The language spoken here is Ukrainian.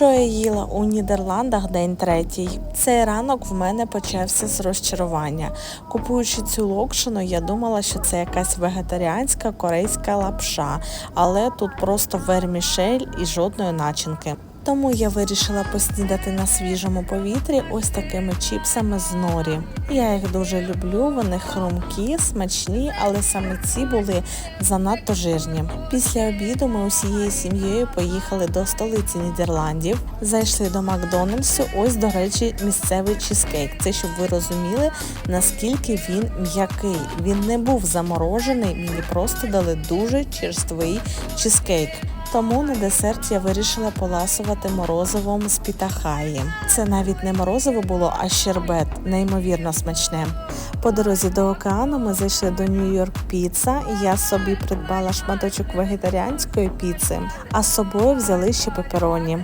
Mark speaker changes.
Speaker 1: Що я їла у Нідерландах день третій? Цей ранок в мене почався з розчарування. Купуючи цю локшину, я думала, що це якась вегетаріанська корейська лапша, але тут просто вермішель і жодної начинки. Тому я вирішила поснідати на свіжому повітрі ось такими чіпсами з норі. Я їх дуже люблю, вони хрумкі, смачні, але саме ці були занадто жирні. Після обіду ми усією сім'єю поїхали до столиці Нідерландів. Зайшли до Макдональдсу. Ось, до речі, місцевий чизкейк. Це щоб ви розуміли, наскільки він м'який. Він не був заморожений, мені просто дали дуже черствий чизкейк. Тому на десерт я вирішила поласувати морозивом з пітахаї. Це навіть не морозиво було, а щербет, неймовірно смачне. По дорозі до океану ми зайшли до Нью-Йорк Піца. Я собі придбала шматочок вегетаріанської піци, а з собою взяли ще пепероні.